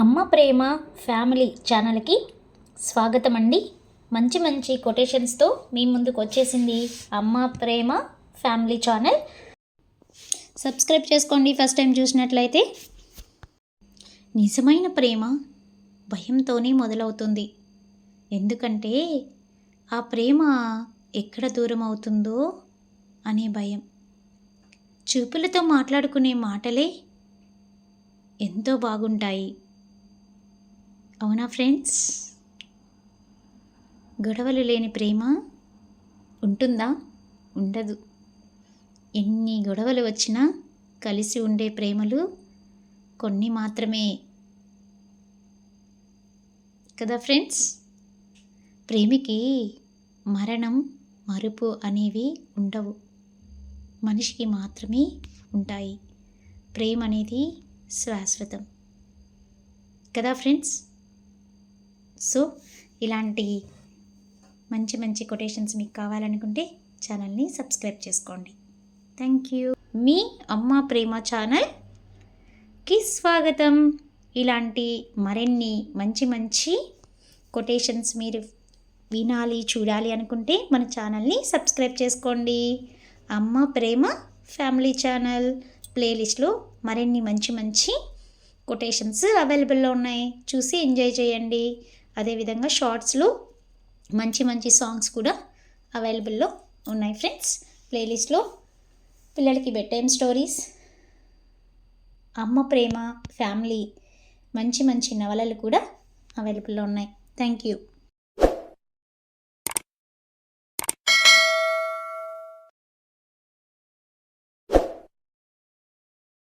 అమ్మ ప్రేమ ఫ్యామిలీ ఛానల్కి స్వాగతం అండి మంచి మంచి కొటేషన్స్తో మీ ముందుకు వచ్చేసింది అమ్మ ప్రేమ ఫ్యామిలీ ఛానల్. సబ్స్క్రైబ్ చేసుకోండి ఫస్ట్ టైం చూసినట్లయితే. నిజమైన ప్రేమ భయంతోనే మొదలవుతుంది. ఎందుకంటే ఆ ప్రేమ ఎక్కడ దూరం అవుతుందో అనే భయం. చూపులతో మాట్లాడుకునే మాటలే ఎంతో బాగుంటాయి. అవునా ఫ్రెండ్స్? గొడవలు లేని ప్రేమ ఉంటుందా? ఉండదు. ఎన్ని గొడవలు వచ్చినా కలిసి ఉండే ప్రేమలు కొన్ని మాత్రమే. కదా ఫ్రెండ్స్? ప్రేమికి మరణం మరుపు అనేవి ఉండవు. మనిషికి మాత్రమే ఉంటాయి. ప్రేమ అనేది శాశ్వతం. కదా ఫ్రెండ్స్? సో ఇలాంటి మంచి మంచి కొటేషన్స్ మీకు కావాలనుకుంటే ఛానల్ని సబ్స్క్రైబ్ చేసుకోండి. Thank you. మీ అమ్మ ప్రేమ ఛానల్కి స్వాగతం. ఇలాంటి మరిన్ని మంచి మంచి కొటేషన్స్ మీరు వినాలి చూడాలి అనుకుంటే మన ఛానల్ని సబ్స్క్రైబ్ చేసుకోండి. అమ్మ ప్రేమ ఫ్యామిలీ ఛానల్ ప్లేలిస్ట్లో మరిన్ని మంచి మంచి కొటేషన్స్ అవైలబుల్లో ఉన్నాయి. చూసి ఎంజాయ్ చేయండి. అదేవిధంగా షార్ట్స్లో మంచి మంచి సాంగ్స్ కూడా అవైలబుల్లో ఉన్నాయి ఫ్రెండ్స్. ప్లేలిస్ట్లో పిల్లలకి బెడ్ టైమ్ స్టోరీస్ అమ్మ ప్రేమ ఫ్యామిలీ మంచి మంచి నవలలు కూడా అవైలబుల్లో ఉన్నాయి. Thank you.